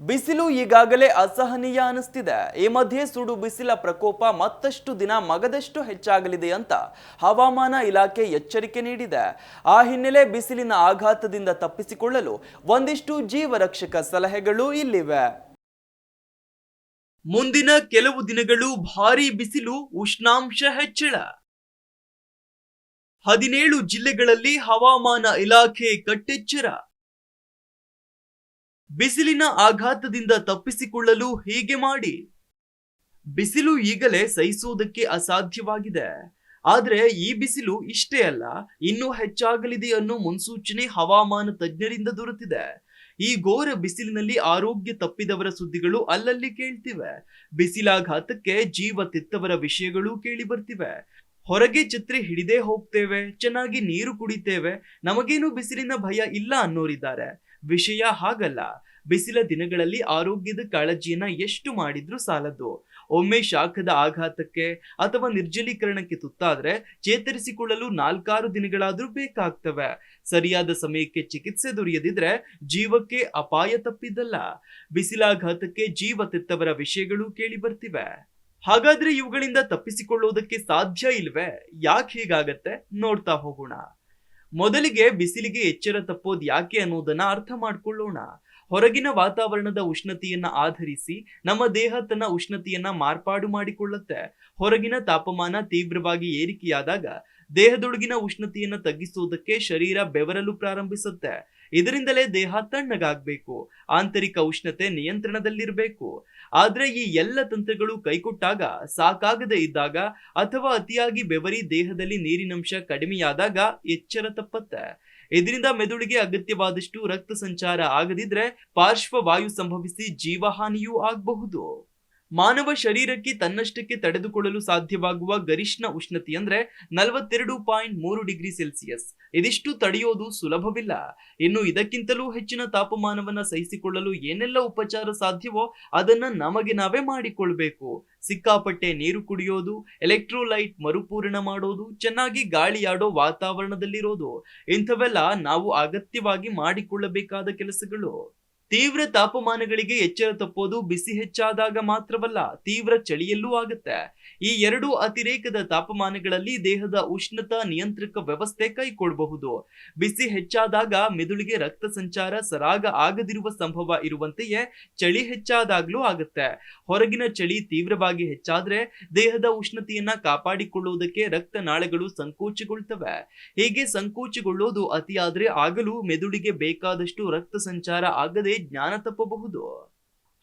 ಬಿಸಿಲು ಈಗಾಗಲೇ ಅಸಹನೀಯ ಅನಿಸ್ತಿದೆ ಈ ಮಧ್ಯೆ ಸುಡು ಬಿಸಿಲ ಪ್ರಕೋಪ ಮತ್ತಷ್ಟು ದಿನ ಮಗದಷ್ಟು ಹೆಚ್ಚಾಗಲಿದೆ ಅಂತ ಹವಾಮಾನ ಇಲಾಖೆ ಎಚ್ಚರಿಕೆ ನೀಡಿದೆ. ಆ ಹಿನ್ನೆಲೆ ಬಿಸಿಲಿನ ಆಘಾತದಿಂದ ತಪ್ಪಿಸಿಕೊಳ್ಳಲು ಒಂದಿಷ್ಟು ಜೀವರಕ್ಷಕ ಸಲಹೆಗಳು ಇಲ್ಲಿವೆ. ಮುಂದಿನ ಕೆಲವು ದಿನಗಳು ಭಾರೀ ಬಿಸಿಲು, ಉಷ್ಣಾಂಶ ಹೆಚ್ಚಳ. ಹದಿನೇಳು ಜಿಲ್ಲೆಗಳಲ್ಲಿ ಹವಾಮಾನ ಇಲಾಖೆ ಕಟ್ಟೆಚ್ಚರ. ಬಿಸಿಲಿನ ಆಘಾತದಿಂದ ತಪ್ಪಿಸಿಕೊಳ್ಳಲು ಹೀಗೆ ಮಾಡಿ. ಬಿಸಿಲು ಈಗಲೇ ಸಹಿಸುವುದಕ್ಕೆ ಅಸಾಧ್ಯವಾಗಿದೆ. ಆದರೆ ಈ ಬಿಸಿಲು ಇಷ್ಟೇ ಅಲ್ಲ, ಇನ್ನೂ ಹೆಚ್ಚಾಗಲಿದೆ ಅನ್ನೋ ಮುನ್ಸೂಚನೆ ಹವಾಮಾನ ತಜ್ಞರಿಂದ ದೊರೆತಿದೆ. ಈ ಘೋರ ಬಿಸಿಲಿನಲ್ಲಿ ಆರೋಗ್ಯ ತಪ್ಪಿದವರ ಸುದ್ದಿಗಳು ಅಲ್ಲಲ್ಲಿ ಕೇಳ್ತಿವೆ. ಬಿಸಿಲಾಘಾತಕ್ಕೆ ಜೀವ ತೆತ್ತವರ ವಿಷಯಗಳು ಕೇಳಿ ಬರ್ತಿವೆ. ಹೊರಗೆ ಛತ್ರಿ ಹಿಡಿದೇ ಹೋಗ್ತೇವೆ, ಚೆನ್ನಾಗಿ ನೀರು ಕುಡಿತೇವೆ, ನಮಗೇನು ಬಿಸಿಲಿನ ಭಯ ಇಲ್ಲ ಅನ್ನೋರಿದ್ದಾರೆ. ವಿಷಯ ಹಾಗಲ್ಲ. ಬಿಸಿಲ ದಿನಗಳಲ್ಲಿ ಆರೋಗ್ಯದ ಕಾಳಜಿಯನ್ನ ಎಷ್ಟು ಮಾಡಿದ್ರೂ ಸಾಲದು. ಒಮ್ಮೆ ಶಾಖದ ಆಘಾತಕ್ಕೆ ಅಥವಾ ನಿರ್ಜಲೀಕರಣಕ್ಕೆ ತುತ್ತಾದ್ರೆ ಚೇತರಿಸಿಕೊಳ್ಳಲು ನಾಲ್ಕಾರು ದಿನಗಳಾದ್ರೂ ಬೇಕಾಗ್ತವೆ. ಸರಿಯಾದ ಸಮಯಕ್ಕೆ ಚಿಕಿತ್ಸೆ ದೊರೆಯದಿದ್ರೆ ಜೀವಕ್ಕೆ ಅಪಾಯ ತಪ್ಪಿದ್ದಲ್ಲ ಬಿಸಿಲಾಘಾತಕ್ಕೆ ಜೀವ ತೆತ್ತವರ ವಿಷಯಗಳು ಕೇಳಿ ಬರ್ತಿವೆ. ಹಾಗಾದ್ರೆ ಇವುಗಳಿಂದ ತಪ್ಪಿಸಿಕೊಳ್ಳುವುದಕ್ಕೆ ಸಾಧ್ಯ ಇಲ್ವೇ? ಯಾಕೆ ಹೀಗಾಗತ್ತೆ? ನೋಡ್ತಾ ಹೋಗೋಣ. ಮೊದಲಿಗೆ ಬಿಸಿಲಿಗೆ ಎಚ್ಚರ ತಪ್ಪೋದು ಯಾಕೆ ಅನ್ನೋದನ್ನ ಅರ್ಥ ಮಾಡ್ಕೊಳ್ಳೋಣ. ಹೊರಗಿನ ವಾತಾವರಣದ ಉಷ್ಣತೆಯನ್ನ ಆಧರಿಸಿ ನಮ್ಮ ದೇಹ ತನ್ನ ಉಷ್ಣತೆಯನ್ನ ಮಾರ್ಪಾಡು ಮಾಡಿಕೊಳ್ಳುತ್ತೆ. ಹೊರಗಿನ ತಾಪಮಾನ ತೀವ್ರವಾಗಿ ಏರಿಕೆಯಾದಾಗ ದೇಹದೊಳಗಿನ ಉಷ್ಣತೆಯನ್ನ ತಗ್ಗಿಸುವುದಕ್ಕೆ ಶರೀರ ಬೆವರಲು ಪ್ರಾರಂಭಿಸುತ್ತೆ. ಇದರಿಂದಲೇ ದೇಹ ತಣ್ಣಗಾಗಬೇಕು. ಆಂತರಿಕ ಉಷ್ಣತೆ ನಿಯಂತ್ರಣದಲ್ಲಿರಬೇಕು. ಆದ್ರೆ ಈ ಎಲ್ಲ ತಂತ್ರಗಳು ಕೈಕೊಟ್ಟಾಗ, ಸಾಕಾಗದೆ ಇದ್ದಾಗ ಅಥವಾ ಅತಿಯಾಗಿ ಬೆವರಿ ದೇಹದಲ್ಲಿ ನೀರಿನಂಶ ಕಡಿಮೆಯಾದಾಗ ಎಚ್ಚರ ತಪ್ಪತ್ತೆ. ಇದರಿಂದ ಮೆದುಳಿಗೆ ಅಗತ್ಯವಾದಷ್ಟು ರಕ್ತ ಸಂಚಾರ ಆಗದಿದ್ರೆ ಪಾರ್ಶ್ವವಾಯು ಸಂಭವಿಸಿ ಜೀವಹಾನಿಯೂ ಆಗಬಹುದು. ಮಾನವ ಶರೀರಕ್ಕೆ ತನ್ನಷ್ಟಕ್ಕೆ ತಡೆದುಕೊಳ್ಳಲು ಸಾಧ್ಯವಾಗುವ ಗರಿಷ್ಠ ಉಷ್ಣತೆ ಅಂದ್ರೆ ನಲವತ್ತೆರಡು ಪಾಯಿಂಟ್ ಮೂರು ಡಿಗ್ರಿ ಸೆಲ್ಸಿಯಸ್. ಇದಿಷ್ಟು ತಡೆಯೋದು ಸುಲಭವಿಲ್ಲ. ಇನ್ನು ಇದಕ್ಕಿಂತಲೂ ಹೆಚ್ಚಿನ ತಾಪಮಾನವನ್ನ ಸಹಿಸಿಕೊಳ್ಳಲು ಏನೆಲ್ಲ ಉಪಚಾರ ಸಾಧ್ಯವೋ ಅದನ್ನ ನಮಗೆ ನಾವೇ ಮಾಡಿಕೊಳ್ಬೇಕು. ಸಿಕ್ಕಾಪಟ್ಟೆ ನೀರು ಕುಡಿಯೋದು, ಎಲೆಕ್ಟ್ರೋಲೈಟ್ ಮರುಪೂರಣ ಮಾಡೋದು, ಚೆನ್ನಾಗಿ ಗಾಳಿಯಾಡೋ ವಾತಾವರಣದಲ್ಲಿರೋದು, ಇಂಥವೆಲ್ಲ ನಾವು ಅಗತ್ಯವಾಗಿ ಮಾಡಿಕೊಳ್ಳಬೇಕಾದ ಕೆಲಸಗಳು. ತೀವ್ರ ತಾಪಮಾನಗಳಿಗೆ ಎಚ್ಚರ ತಪ್ಪೋದು ಬಿಸಿ ಹೆಚ್ಚಾದಾಗ ಮಾತ್ರವಲ್ಲ ತೀವ್ರ ಚಳಿಯಲ್ಲೂ ಆಗುತ್ತೆ. ಈ ಎರಡು ಅತಿರೇಕದ ತಾಪಮಾನಗಳಲ್ಲಿ ದೇಹದ ಉಷ್ಣತಾ ನಿಯಂತ್ರಕ ವ್ಯವಸ್ಥೆ ಕೈಕೊಳ್ಬಹುದು. ಬಿಸಿ ಹೆಚ್ಚಾದಾಗ ಮೆದುಳಿಗೆ ರಕ್ತ ಸಂಚಾರ ಸರಾಗ ಆಗದಿರುವ ಸಂಭವ ಇರುವಂತೆಯೇ ಚಳಿ ಹೆಚ್ಚಾದಾಗ್ಲೂ ಆಗುತ್ತೆ. ಹೊರಗಿನ ಚಳಿ ತೀವ್ರವಾಗಿ ಹೆಚ್ಚಾದ್ರೆ ದೇಹದ ಉಷ್ಣತೆಯನ್ನ ಕಾಪಾಡಿಕೊಳ್ಳುವುದಕ್ಕೆ ರಕ್ತನಾಳಗಳು ಸಂಕೋಚಗೊಳ್ತವೆ. ಹೀಗೆ ಸಂಕೋಚಗೊಳ್ಳೋದು ಅತಿಯಾದ್ರೆ ಆಗಲೂ ಮೆದುಳಿಗೆ ಬೇಕಾದಷ್ಟು ರಕ್ತ ಸಂಚಾರ ಆಗದೆ ಜ್ಞಾನ ತಪ್ಪಬಹುದು?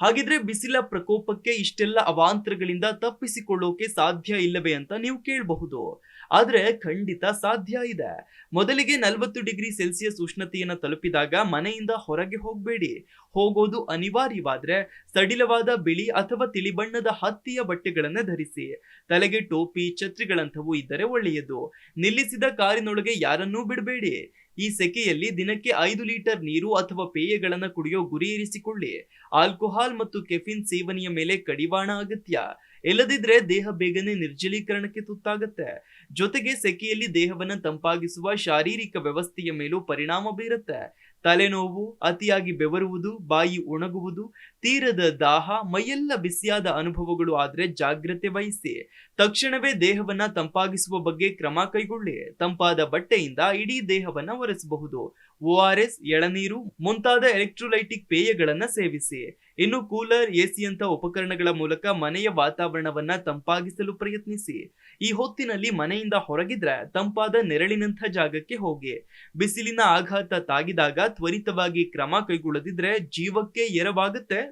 ಹಾಗಿದ್ರೆ ಬಿಸಿಲ ಪ್ರಕೋಪಕ್ಕೆ ಇಷ್ಟೆಲ್ಲ ಅವಾಂತರಗಳಿಂದ ತಪ್ಪಿಸಿಕೊಳ್ಳೋಕೆ ಸಾಧ್ಯ ಇಲ್ಲವೇ ಅಂತ ನೀವು ಕೇಳಬಹುದು? ಆದ್ರೆ ಖಂಡಿತ ಸಾಧ್ಯ ಇದೆ. ಮೊದಲಿಗೆ ನಲವತ್ತು ಡಿಗ್ರಿ ಸೆಲ್ಸಿಯಸ್ ಉಷ್ಣತೆಯನ್ನು ತಲುಪಿದಾಗ ಮನೆಯಿಂದ ಹೊರಗೆ ಹೋಗಬೇಡಿ. ಹೋಗೋದು ಅನಿವಾರ್ಯವಾದ್ರೆ ಸಡಿಲವಾದ ಬಿಳಿ ಅಥವಾ ತಿಳಿ ಬಣ್ಣದ ಹತ್ತಿಯ ಬಟ್ಟೆಗಳನ್ನು ಧರಿಸಿ. ತಲೆಗೆ ಟೋಪಿ, ಛತ್ರಿಗಳಂಥವು ಇದ್ದರೆ ಒಳ್ಳೆಯದು. ನಿಲ್ಲಿಸಿದ ಕಾರಿನೊಳಗೆ ಯಾರನ್ನೂ ಬಿಡಬೇಡಿ. ಈ ಸೆಕೆಯಲ್ಲಿ ದಿನಕ್ಕೆ ಐದು ಲೀಟರ್ ನೀರು ಅಥವಾ ಪೇಯಗಳನ್ನು ಕುಡಿಯೋ ಗುರಿ ಇರಿಸಿಕೊಳ್ಳಿ. ಆಲ್ಕೋಹಾಲ್ ಮತ್ತು ಕೆಫಿನ್ ಸೇವನೆಯ ಮೇಲೆ ಕಡಿವಾಣ ಅಗತ್ಯ. ಇಲ್ಲದಿದ್ರೆ ದೇಹ ಬೇಗನೆ ನಿರ್ಜಲೀಕರಣಕ್ಕೆ ತುತ್ತಾಗತ್ತೆ. ಜೊತೆಗೆ ಸೆಕೆಯಲ್ಲಿ ದೇಹವನ್ನ ತಂಪಾಗಿಸುವ ಶಾರೀರಿಕ ವ್ಯವಸ್ಥೆಯ ಮೇಲೂ ಪರಿಣಾಮ ಬೀರುತ್ತೆ. ತಲೆನೋವು ಅತಿಯಾಗಿ ಬೆವರುವುದು, ಬಾಯಿ ಒಣಗುವುದು ತೀರದ ದಾಹ, ಮೈಯೆಲ್ಲ ಬಿಸಿಯಾದ ಅನುಭವಗಳು ಆದ್ರೆ ಜಾಗ್ರತೆ ವಹಿಸಿ. ತಕ್ಷಣವೇ ದೇಹವನ್ನ ತಂಪಾಗಿಸುವ ಬಗ್ಗೆ ಕ್ರಮ ಕೈಗೊಳ್ಳಿ. ತಂಪಾದ ಬಟ್ಟೆಯಿಂದ ಇಡೀ ದೇಹವನ್ನ ಒರೆಸಬಹುದು. ಒ ಆರ್ ಎಸ್, ಎಳನೀರು, ಮುಂತಾದ ಎಲೆಕ್ಟ್ರೋಲೈಟಿಕ್ ಪೇಯಗಳನ್ನ ಸೇವಿಸಿ. ಇನ್ನು ಕೂಲರ್, ಎಸಿಯಂತ ಉಪಕರಣಗಳ ಮೂಲಕ ಮನೆಯ ವಾತಾವರಣವನ್ನ ತಂಪಾಗಿಸಲು ಪ್ರಯತ್ನಿಸಿ. ಈ ಹೊತ್ತಿನಲ್ಲಿ ಮನೆಯಿಂದ ಹೊರಗಿದ್ರೆ ತಂಪಾದ ನೆರಳಿನಂಥ ಜಾಗಕ್ಕೆ ಹೋಗಿ. ಬಿಸಿಲಿನ ಆಘಾತ ತಾಗಿದಾಗ ತ್ವರಿತವಾಗಿ ಕ್ರಮ ಕೈಗೊಳ್ಳದಿದ್ರೆ ಜೀವಕ್ಕೆ ಎರವಾಗುತ್ತೆ.